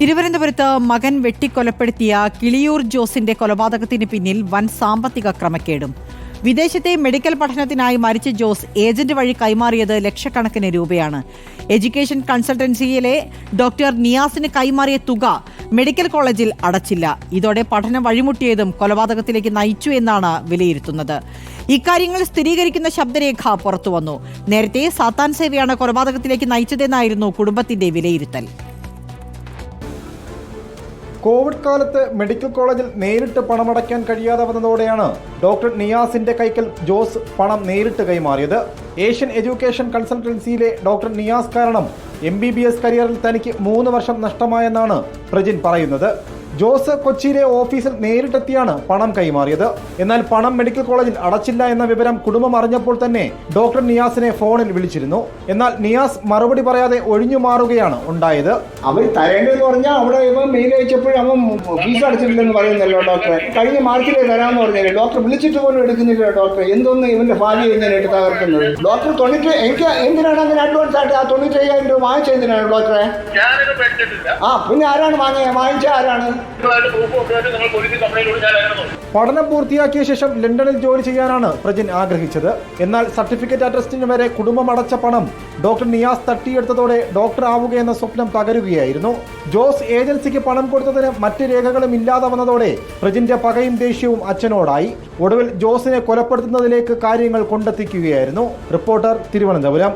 തിരുവനന്തപുരത്ത് മകൻ വെട്ടിക്കൊലപ്പെടുത്തിയ കിളിയൂർ ജോസിന്റെ കൊലപാതകത്തിന് പിന്നിൽ വൻ സാമ്പത്തിക ക്രമക്കേടും. വിദേശത്തെ മെഡിക്കൽ പഠനത്തിനായി മരിച്ച ജോസ് ഏജന്റ് വഴി കൈമാറിയത് ലക്ഷക്കണക്കിന് രൂപയാണ്. എഡ്യൂക്കേഷൻ കൺസൾട്ടൻസിയിലെ ഡോക്ടർ നിയാസിന് കൈമാറിയ തുക മെഡിക്കൽ കോളേജിൽ അടച്ചില്ല. ഇതോടെ പഠനം വഴിമുട്ടിയതും കൊലപാതകത്തിലേക്ക് നയിച്ചു എന്നാണ് വിലയിരുത്തുന്നത്. ഇക്കാര്യങ്ങൾ സ്ഥിരീകരിക്കുന്ന ശബ്ദരേഖ പുറത്തുവന്നു. നേരത്തെ സാത്താൻ സേവയാണ് കൊലപാതകത്തിലേക്ക് നയിച്ചതെന്നായിരുന്നു കുടുംബത്തിന്റെ വിലയിരുത്തൽ. കോവിഡ് കാലത്ത് മെഡിക്കൽ കോളേജിൽ നേരിട്ട് പണമടയ്ക്കാൻ കഴിയാതെ വന്നതോടെയാണ് ഡോക്ടർ നിയാസിന്റെ കൈക്കൽ ജോസ് പണം നേരിട്ട് കൈമാറിയത്. ഏഷ്യൻ എഡ്യൂക്കേഷൻ കൺസൾട്ടൻസിയിലെ ഡോക്ടർ നിയാസ് കാരണം എം ബി ബി എസ് കരിയറിൽ തനിക്ക് മൂന്ന് വർഷം നഷ്ടമായെന്നാണ് പ്രജിൻ പറയുന്നത്. ജോസ് കൊച്ചിയിലെ ഓഫീസിൽ നേരിട്ടെത്തിയാണ് പണം കൈമാറിയത്. എന്നാൽ പണം മെഡിക്കൽ കോളേജിൽ അടച്ചില്ല എന്ന വിവരം കുടുംബം അറിഞ്ഞപ്പോൾ തന്നെ ഡോക്ടർ നിയാസിനെ ഫോണിൽ വിളിച്ചിരുന്നു. എന്നാൽ നിയാസ് മറുപടി പറയാതെ ഒഴിഞ്ഞു മാറുകയാണ് ഉണ്ടായത്. അവർ തരേണ്ടതെന്ന് പറഞ്ഞാൽ അവിടെ ഇവൻ മെയിൽ അയച്ചപ്പോഴും അവൻ ഫീസ് അടച്ചിട്ടില്ലെന്ന് പറയുന്നല്ലോ ഡോക്ടർ കഴിഞ്ഞ മാർച്ചിലെ തരാമെന്ന് പറഞ്ഞില്ലേ? ഡോക്ടർ വിളിച്ചിട്ട് പോലും എടുക്കുന്നില്ല ഡോക്ടർ എന്തൊന്ന് ഇവന്റെ ഭാര്യ എങ്ങനെയായിട്ട് തകർക്കുന്നത്? ഡോക്ടർ തൊണ്ണൂറ്റി എനിക്ക് എന്തിനാണ് അങ്ങനെ അഡ്വാൻസ് ആയിട്ട് ആ തൊണ്ണൂറ്റി അയ്യായിരം രൂപ വാങ്ങിച്ചെന്തിനാണ് ഡോക്ടറെ ആ പിന്നെ ആരാണ് വാങ്ങിയ? വാങ്ങിച്ച ആരാണ്? പഠനം പൂർത്തിയാക്കിയ ശേഷം ലണ്ടനിൽ ജോലി ചെയ്യാനാണ് പ്രജിൻ ആഗ്രഹിച്ചത്. എന്നാൽ സർട്ടിഫിക്കറ്റ് അറ്റസ്റ്റിന് വരെ കുടുംബം അടച്ച പണം ഡോക്ടർ നിയാസ് തട്ടിയെടുത്തതോടെ ഡോക്ടർ ആവുകയെന്ന സ്വപ്നം തകരുകയായിരുന്നു. ജോസ് ഏജൻസിക്ക് പണം കൊടുത്തതിന് മറ്റ് രേഖകളും ഇല്ലാതെ വന്നതോടെ പ്രജിന്റെ പകയും ദേഷ്യവും അച്ഛനോടായി. ഒടുവിൽ ജോസിനെ കൊലപ്പെടുത്തുന്നതിലേക്ക് കാര്യങ്ങൾ കൊണ്ടെത്തിക്കുകയായിരുന്നു. റിപ്പോർട്ടർ തിരുവനന്തപുരം.